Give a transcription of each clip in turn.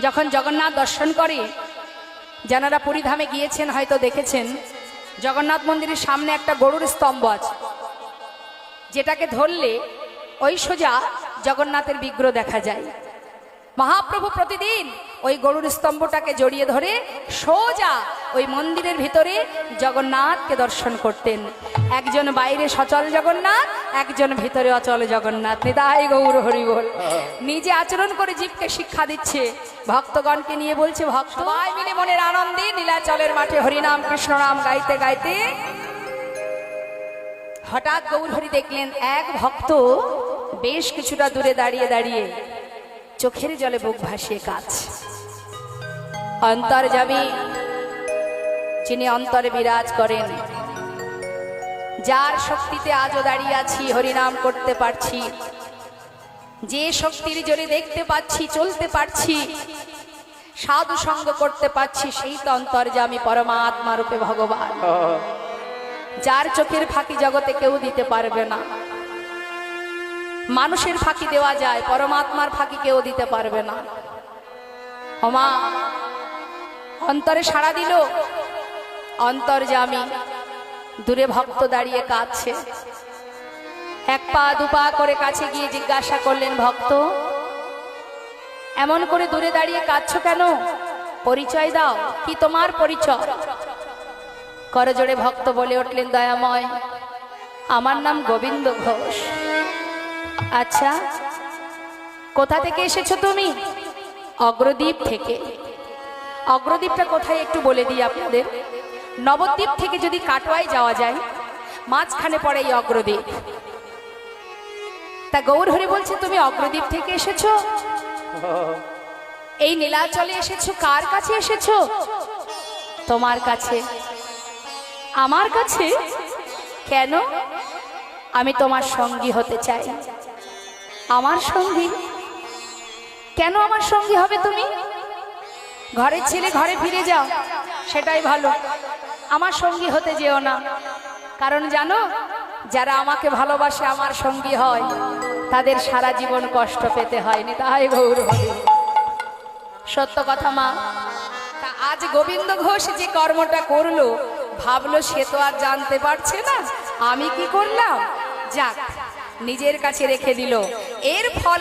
যখন জগন্নাথ দর্শন করে যারা পুরীধামে গিয়েছেন, হয়তো দেখেছেন, জগন্নাথ মন্দিরের সামনে একটা গরুর স্তম্ভ আছে। যেটাকে ধরলে ওই সোজা জগন্নাথের বিগ্রহ দেখা যায়। মহাপ্রভু প্রতিদিন ওই গরুর স্তম্ভটাকে জড়িয়ে ধরে সোজা ওই মন্দিরের ভিতরে জগন্নাথকে দর্শন করতেন। একজন বাইরে সচল জগন্নাথ একজন ভিতরে অচল জগন্নাথ। নিতাই গৌর হরি বল। নিজে আচরণ করে জীবকে শিক্ষা দিচ্ছে। ভক্তগণকে নিয়ে বলছে ভক্ত সবাই মিলে মনের আনন্দে নীলাচলের মাঠে হরিনাম কৃষ্ণ নাম গাইতে গাইতে হঠাৎ গৌরহরি দেখলেন এক ভক্ত বেশ কিছুটা দূরে দাঁড়িয়ে দাঁড়িয়ে চোখের জলে বুক ভাসিয়ে কাজ অন্তর যাবি যিনি অন্তরে বিরাজ করেন যার শক্তিতে আজও দাঁড়িয়ে আছি, হরিনাম করতে পারছি। যে শক্তির জোরে দেখতে পাচ্ছি, চলতে পারছি, সাধু সঙ্গ করতে পারছি, সেই তো অন্তর্যামী পরমাত্মা রূপে ভগবান। যার চোখের ফাঁকি জগতে কেউ দিতে পারবে না। মানুষের ফাঁকি দেওয়া যায়, পরমাত্মার ফাঁকি কেউ দিতে পারবে না। হমা অন্তরে সাড়া দিল অন্তর জামি দূরে ভক্ত দাঁড়িয়ে কাঁদছে। এক পা দুপা করে কাছে গিয়ে জিজ্ঞাসা করলেন, ভক্ত, এমন করে দূরে দাঁড়িয়ে কাঁদছ কেন? পরিচয় দাও, কি তোমার পরিচয়? করজোড়ে ভক্ত বলে উঠলেন, দয়াময়, আমার নাম গোবিন্দ ঘোষ। আচ্ছা কোথা থেকে এসেছ তুমি? অগ্রদ্বীপ থেকে। অগ্রদ্বীপটা কোথায় একটু বলে দিই আপনাদের? নবদ্বীপ থেকে যদি কাটোয়ায় যাওয়া যায়, মাঝখানে পড়ে এই অগ্রদ্বীপ। তা গৌরহরি বলছে, তুমি অগ্রদ্বীপ থেকে এসেছ? এই নীলাচলে এসেছ? কার কাছে এসেছ? তোমার কাছে। আমার কাছে? কেন? আমি তোমার সঙ্গী হতে চাই। আমার সঙ্গী? কেন আমার সঙ্গী হবে তুমি? ঘরের ছেলে ঘরে ফিরে যাও, সেটাই ভালো। আমার সঙ্গী হতে যেও না। কারণ জানো, যারা আমাকে ভালোবাসে, আমার সঙ্গী হয়। তাদের সারা জীবন কষ্ট পেতে হয়নি তাই গৌর হরি সত্য কথা, মা। তা আজ গোবিন্দ ঘোষ যে কর্মটা করল, ভাবলো সে তো আর জানতে পারছে না, আমি কি করলাম? যাক, নিজের কাছে রেখে দিল। এর ফল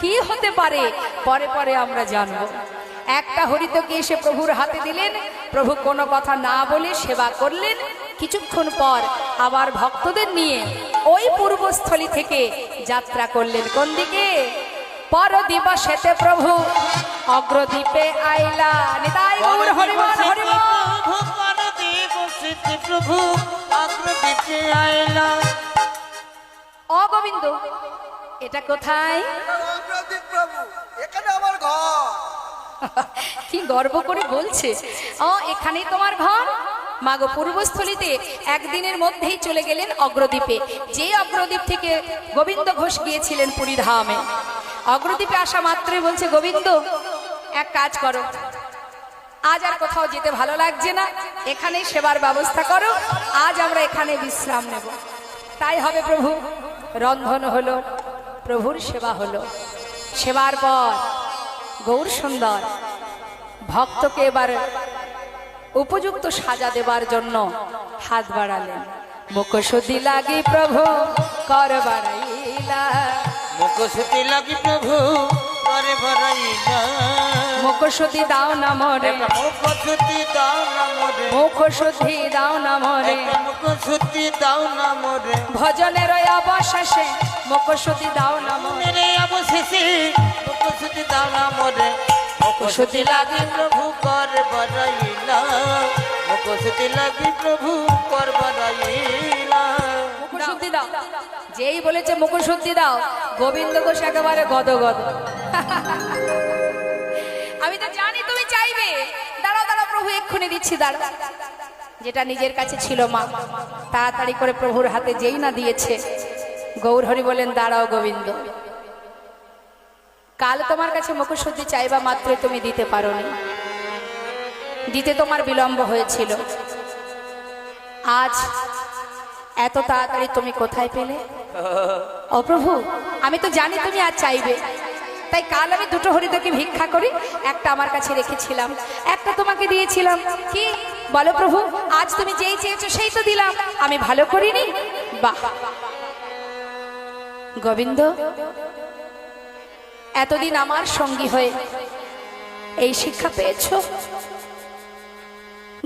কি হতে পারে? পরে পরে আমরা জানব। একটা হরিতকে এসে প্রভুর হাতে দিলেন। প্রভু কোনো কথা না বলে সেবা করলেন। কিছুক্ষণ পর আবার ভক্তদের নিয়ে ওই পূর্বস্থলী থেকে যাত্রা করলেন। কোন দিকে? পর দিবসেতে প্রভু অগ্রদ্বীপে আইলা। নিতাই গৌর হরিবল হরিবল। প্রভু অগ্রদীপে আইলা। অগোবিন্দ এটা কোথায়? প্রভু এখানে আমার ঘর। কি গর্ব করে বলছে? ও এখানেই তোমার ঘর? মাগো পূর্বস্থলীতে একদিনের মধ্যেই চলে গেলেন অগ্রদ্বীপে। যে অগ্রদ্বীপ থেকে গোবিন্দ ঘোষ গিয়েছিলেন পুরী ধামে। অগ্রদ্বীপে আসা মাত্রই বলছে, গোবিন্দ, এক কাজ করো। আজ আর কোথাও যেতে ভালো লাগছে না। এখানেই সেবার ব্যবস্থা করো। আজ আমরা এখানে বিশ্রাম নেব। তাই হবে প্রভু। রন্ধন হলো, প্রভুর সেবা হলো। সেবার পর গৌর সুন্দর। ভক্তকে এবার উপযুক্ত সাজা দেবার জন্য হাত বাড়ালেন। মুখশুদ্ধি লাগি প্রভু কর বাড়াইলা। লাগি প্রভু করে মুখশুদ্ধি দাও না মরে। মুখশুতি দাও না মোরে। মুখশুদ্ধি দাও না মরে। মুখশুতি দাও না মোরে। ভজনের অবশেষে মুখশুদ্ধি দাও না মরে। অবশেষে মুখশুতি দাও না মোরে। মুখশুতি লাগি প্রভু কর বরাইলা। মুখশুতি লাগি প্রভু কর বরাইলা। মুখশুদ্ধি দাও। যেই বলেছে মুখশুদ্ধি দাও গোবিন্দ ঘোষ একেবারে গদ গদ। আমি তো জানি তুমি চাইবে। দাঁড়াও দাঁড়াও প্রভু এক্ষুনি দিচ্ছি দাঁড়া যেটা নিজের কাছে ছিল মা তাড়াতাড়ি করে প্রভুর হাতে যেই না দিয়েছে গৌরহরি বলেন, দাঁড়াও গোবিন্দ। কাল তোমার কাছে মুখশুদ্ধি চাইবা মাত্রই তুমি দিতে পারোনি। দিতে তোমার বিলম্ব হয়েছিল। আজ এত তাড়াতাড়ি তুমি কোথায় পেলে? ও প্রভু আমি তো জানি তুমি আর চাইবে। তাই কাল আমি দুটো হরিদকে ভিক্ষা করি, একটা আমার কাছে রেখেছিলাম, একটা তোমাকে দিয়েছিলাম। কি? বলো প্রভু, আজ তুমি যেই চেয়েছো সেই তো দিলাম। আমি ভালো করিনি? বাহ! গোবিন্দ, এতদিন আমার সঙ্গী হয়ে এই শিক্ষা পেয়েছ?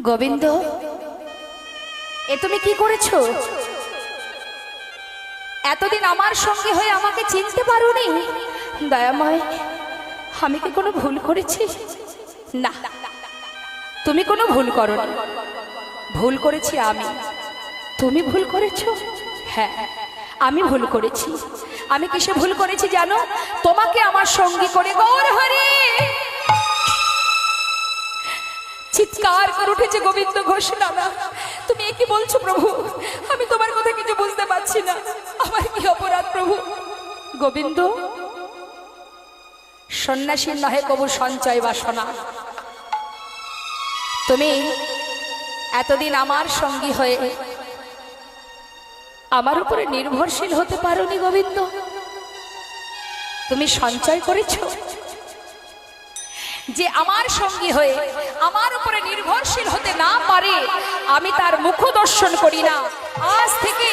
গোবিন্দ, এ তুমি কি করেছ? এতদিন আমার সঙ্গে হয়ে আমাকে চিনতে পারোনি? দয়াময়, আমি কি কোনো ভুল করেছি? না, তুমি কোনো ভুল করো ভুল করেছি আমি। তুমি ভুল করেছ? হ্যাঁ। আমি ভুল করেছি। আমি কিসে ভুল করেছি জানো? তোমাকে আমার সঙ্গী করে গৌর হরে। চিৎকার করে উঠেছে গোবিন্দ ঘোষ নানা তুমি কি বলছো প্রভু? আমি তোমার কথা কিছু বুঝতে পারছি না। আমার কি অপরাধ প্রভু? গোবিন্দ সন্ন্যাসীর নহে কবু সঞ্চয় বাসনা। তুমি এতদিন আমার সঙ্গী হয়ে আমার উপরে নির্ভরশীল হতে পারোনি গোবিন্দ। তুমি সঞ্চয় করেছ যে আমার সঙ্গী হয়ে আমার উপরে নির্ভরশীল হতে না পারে, আমি তার মুখ দর্শন করি না। আজ থেকে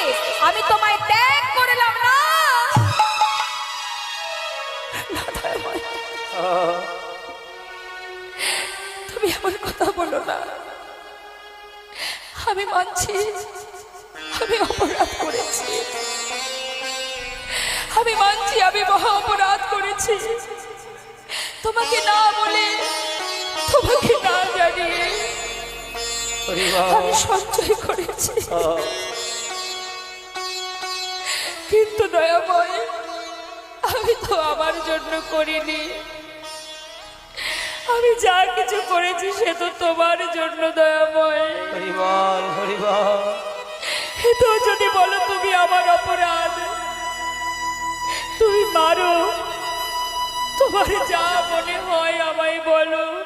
আমি তোমায় ত্যাগ করলাম না। তুমি এমন কথা বলো না। আমি মানছি, আমি অপরাধ আমি মানছি আমি মহা অপরাধ করেছি। তোমাকে না বলে তোমাকে না জানিয়ে আমি সঞ্চয় করেছি। কিন্তু দয়াময় আমি তো আমার জন্য করিনি। আমি যা কিছু করেছি সে তো তোমার জন্য দয়াময়। হরিবল হরিবল। তো যদি বলো তুমি আমার অপরাধ তুমি মারো। তোমার যা মনে হয় আমায় বলো।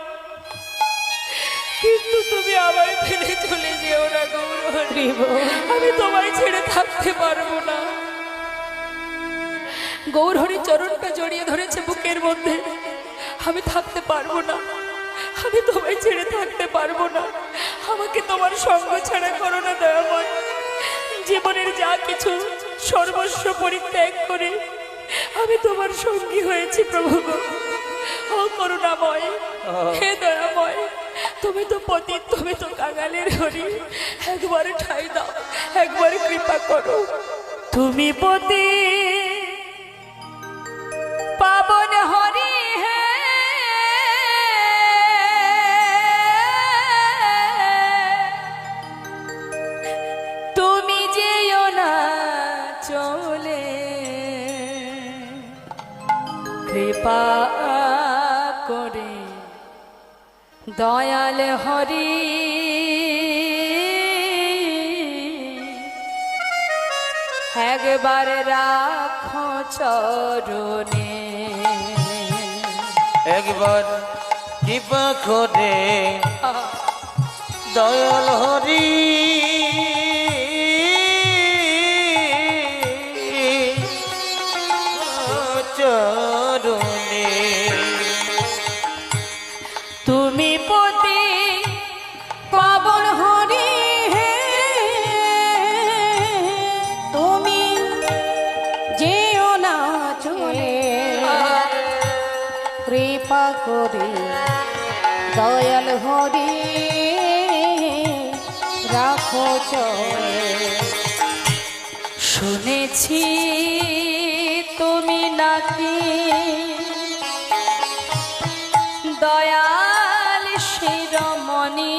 কিন্তু তুমি আমায় ফেলে চলে যেও না গৌরহরি আমি তোমায় ছেড়ে থাকতে পারব না। গৌরহরি চরণটা জড়িয়ে ধরেছে বুকের মধ্যে। আমি থাকতে পারব না। আমি তোমায় ছেড়ে থাকতে পারব না। আমাকে তোমার সঙ্গ ছাড়া করো না, দয়াময়। জীবনের যা কিছু সর্বস্ব পরিত্যাগ করে আমি তোমার সঙ্গী হয়েছি, প্রভু। ও করুণাময়, হে দয়াময়, তুমি তো পতি তুমি তো কাঙালের হরি একবার ঠাই দাও, একবার কৃপা করো তুমি পতি কৃপা করে। দয়াল হরি একবার রাখো চরণে। একবার কৃপা করে। দয়াল হরি কৃপা করে দয়াল হরি রাখো শুনেছি তুমি নাকি দয়াল শিরমণি।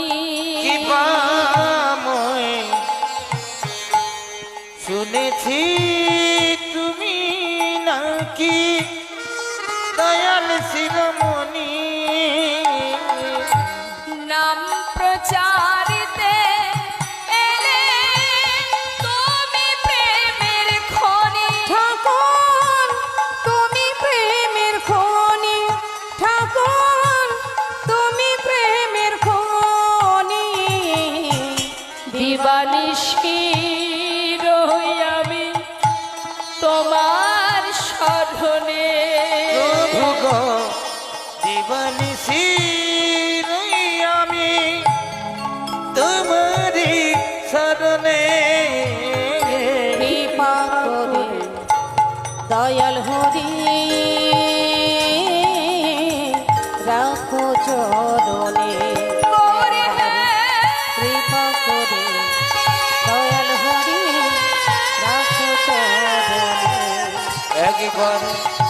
শুনেছি দিবানিশি রই আমি তোমার স্মরণে দিবানিশি একবার গৌরী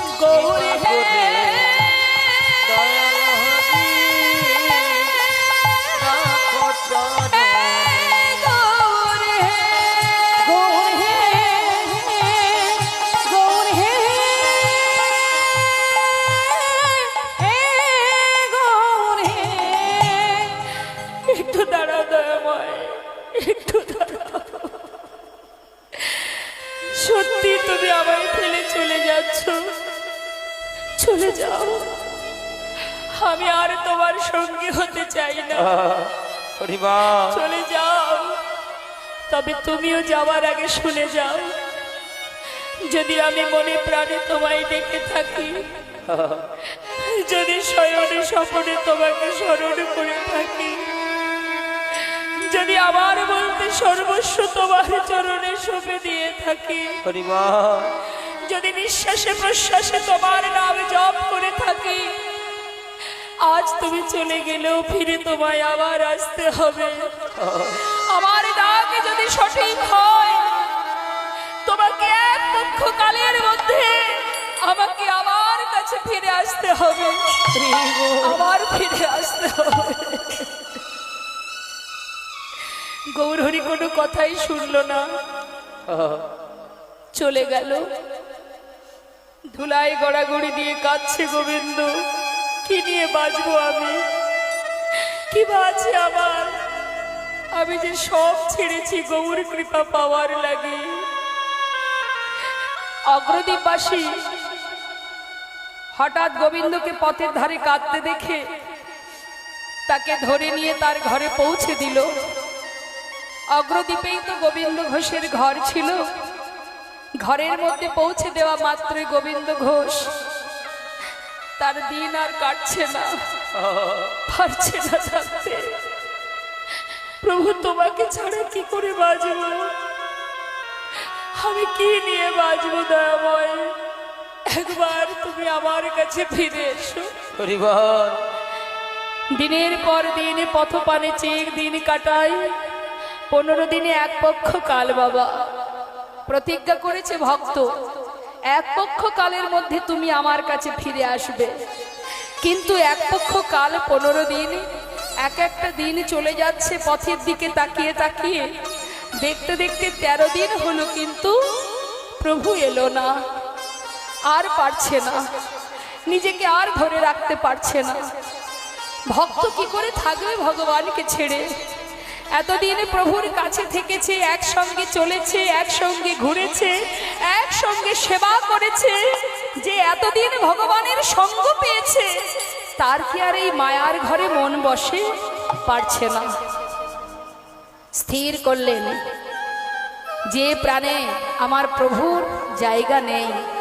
চলে যাও। তবে তুমিও যাওয়ার আগে শুনে যাও। যদি আমি মনে প্রাণে তোমায় ডেকে থাকি যদি শয়নে স্বপনে তোমাকে স্মরণ করে থাকি যদি আমার বলতে সর্বস্ব তোমার চরণে সঁপে দিয়ে থাকি যদি নিঃশ্বাসে প্রশ্বাসে তোমার নাম জপ করে থাকি আজ তুমি চলে গেলেও ফিরে তোমায় আবার আসতে হবে। আমার ডাক যদি সঠিক হয়, তোমাকে এক পক্ষ কালের মধ্যে আমাকে আমার কাছে ফিরে আসতে হবে। আবার ফিরে আসতে হবে। গৌরহরি কোনো কথাই শুনলো না। চলে গেল। ধুলাই গড়াগড়ি দিয়ে কাঁদছে গোবিন্দ। কি নিয়ে বাঁচবো আমি? কি বাঁচে আমার? আমি যে সব ছেড়েছি গৌর কৃপা পাওয়ার লাগে। অগ্রদীপবাসী, হঠাৎ গোবিন্দকে পথের ধারে কাঁদতে দেখে তাকে ধরে নিয়ে তার ঘরে পৌঁছে দিল। অগ্রদ্বীপেই তো গোবিন্দ ঘোষের ঘর ছিল। ঘরের মধ্যে পৌঁছে দেওয়া মাত্রই গোবিন্দ ঘোষ তার দিন আর কাটছে না। পারছে না থাকতে। প্রভু তোমাকে ছাড়া কি করে বাঁচব? আমি কি নিয়ে বাঁচবো দয়াময়? একবার তুমি আমার কাছে ফিরে এসো। পরিবার দিনের পর দিন পথপানে চেক দিন কাটাই। পনেরো দিনে এক পক্ষ কাল বাবা। প্রতিজ্ঞা করেছে ভক্ত। এক পক্ষ কালের মধ্যে তুমি আমার কাছে ফিরে আসবে। কিন্তু এক পক্ষ কাল পনেরো দিন, এক একটা দিন চলে যাচ্ছে পথের দিকে তাকিয়ে তাকিয়ে। দেখতে দেখতে তেরো দিন হলো কিন্তু প্রভু এলো না, আর পারছে না। নিজেকে আর ধরে রাখতে পারছে না। ভক্ত কি করে থাকবে ভগবানকে ছেড়ে? এতদিন প্রভুর কাছে থেকেছে, একসঙ্গে চলেছে, একসঙ্গে ঘুরেছে, একসঙ্গে সেবা করেছে, যে এতদিন ভগবানের সঙ্গ পেয়েছে, তার কি আর এই মায়ার ঘরে মন বসে? পারছে না। স্থির করলেন। যে প্রাণে আমার প্রভুর জায়গা নেই